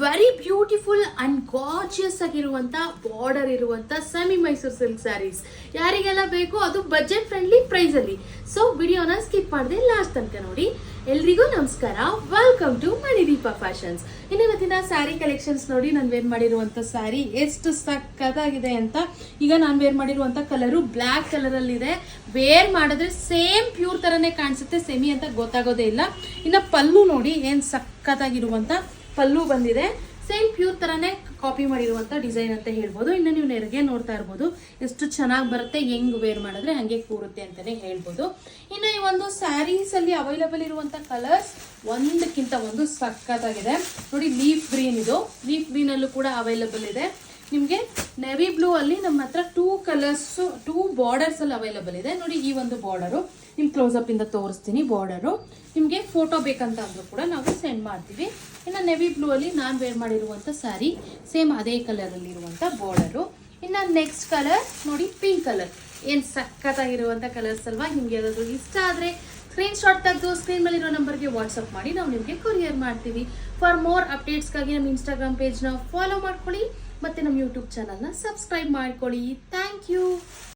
Very beautiful and gorgeous ಆಗಿರುವಂತ border ಇರುವಂತ semi Mysuru silk sarees ಯಾರಿಗೆಲ್ಲ ಬೇಕು ಅದು ಬಜೆಟ್ ಫ್ರೆಂಡ್ಲಿ ಪ್ರೈಸ್ ಅಲ್ಲಿ. ಸೊ ವಿಡಿಯೋನ ಸ್ಕಿಪ್ ಮಾಡದೆ ಲಾಸ್ಟ್ ತನಕ ನೋಡಿ. ಎಲ್ರಿಗೂ ನಮಸ್ಕಾರ. ವೆಲ್ಕಮ್ ಟು ಮಣಿದೀಪ ಫ್ಯಾಷನ್ಸ್ ಇನ್ನು ಇವತ್ತಿನ ಸ್ಯಾರಿ ಕಲೆಕ್ಷನ್ಸ್ ನೋಡಿ, ನಾನು ವೇರ್ ಮಾಡಿರುವಂತ ಸ್ಯಾರಿ ಎಷ್ಟು ಸಕ್ಕತ್ತಾಗಿದೆ ಅಂತ. ಈಗ ನಾನು ವೇರ್ ಮಾಡಿರುವಂತ ಕಲರು ಬ್ಲ್ಯಾಕ್ ಕಲರ್ ಅಲ್ಲಿ ಇದೆ. ವೇರ್ ಮಾಡಿದ್ರೆ ಸೇಮ್ ಪ್ಯೂರ್ ತರನೇ ಕಾಣಿಸುತ್ತೆ ಸೆಮಿ ಅಂತ ಗೊತ್ತಾಗೋದೇ ಇಲ್ಲ. ಇನ್ನ ಪಲ್ಲು ನೋಡಿ, ಏನು ಸಕ್ಕತ್ತಾಗಿರುವಂತ ಪಲ್ಲು ಬಂದಿದೆ. ಸೇಮ್ ಪ್ಯೂರ್ ತರನೇ ಕಾಪಿ ಮಾಡಿರುವಂಥ ಡಿಸೈನ್ ಅಂತ ಹೇಳ್ಬೋದು. ಇನ್ನು ನೀವು ನೆರಿಗೆ ನೋಡ್ತಾ ಇರ್ಬೋದು. ಎಷ್ಟು ಚೆನ್ನಾಗಿ ಬರುತ್ತೆ, ಹೆಂಗ್ ವೇರ್ ಮಾಡಿದ್ರೆ ಹಂಗೆ ಕೂರುತ್ತೆ ಅಂತಾನೆ ಹೇಳ್ಬೋದು. ಇನ್ನು ಈ ಒಂದು ಸ್ಯಾರೀಸ್ ಅಲ್ಲಿ ಅವೈಲಬಲ್ ಇರುವಂತ ಕಲರ್ಸ್ ಒಂದಕ್ಕಿಂತ ಒಂದು ಸಕ್ಕತ್ತಾಗಿದೆ ನೋಡಿ ಲೀಫ್ ಗ್ರೀನ್ ಇದು. ಲೀಫ್ ಗ್ರೀನ್ ಅಲ್ಲೂ ಕೂಡ ಅವೈಲಬಲ್ ಇದೆ. ನಿಮಗೆ ನೆವಿ ಬ್ಲೂ ಅಲ್ಲಿ ನಮ್ಮ ಹತ್ರ ಟೂ ಕಲರ್ಸ್ ಟೂ ಬಾರ್ಡರ್ಸ್ ಅಲ್ಲಿ ಅವೈಲಬಲ್ ಇದೆ. ನೋಡಿ ಈ ಒಂದು ಬಾರ್ಡರು ನಿಮ್ ಕ್ಲೋಸ್ ಇಂದ ತೋರಿಸ್ತೀನಿ ಬಾರ್ಡರು ನಿಮಗೆ ಫೋಟೋ ಬೇಕಂತ ಅಂದ್ರೂ ಕೂಡ ನಾವು ಸೆಂಡ್ ಮಾಡ್ತೀವಿ. ಇನ್ನು ನೆವಿ ಬ್ಲೂ ಅಲ್ಲಿ ನಾನು ವೇರ್ ಮಾಡಿರುವಂತ ಸ್ಯಾರಿ ಸೇಮ್ ಅದೇ ಕಲರ್ ಅಲ್ಲಿ ಇರುವಂತ ಬಾರ್ಡರು ಇನ್ನು ನೆಕ್ಸ್ಟ್ ಕಲರ್ ನೋಡಿ ಪಿಂಕ್ ಕಲರ್ ಏನ್ ಸಖತ್ತಾಗಿರುವಂತ ಕಲರ್ಸ್ ಅಲ್ವಾ? ನಿಮ್ಗೆ ಯಾವ್ದಾದ್ರು ಇಷ್ಟ ಆದ್ರೆ ಸ್ಕ್ರೀನ್ ಶಾಟ್ ತೆಗೆದು ಸ್ಕ್ರೀನ್ ಮೇಲಿರೋ ನಂಬರ್ಗೆ ವಾಟ್ಸಪ್ ಮಾಡಿ. ನಾವು ನಿಮಗೆ ಕೊರಿಯರ್ ಮಾಡ್ತೀವಿ. ಫಾರ್ ಮೋರ್ ಅಪ್ಡೇಟ್ಸ್ಗಾಗಿ ನಮ್ಮ ಇನ್ಸ್ಟಾಗ್ರಾಮ್ ಪೇಜ್ನ ಫಾಲೋ ಮಾಡ್ಕೊಳ್ಳಿ. ಮತ್ತು ನಮ್ಮ ಯೂಟ್ಯೂಬ್ ಚಾನಲ್ನ ಸಬ್ಸ್ಕ್ರೈಬ್ ಮಾಡ್ಕೊಳ್ಳಿ. Thank you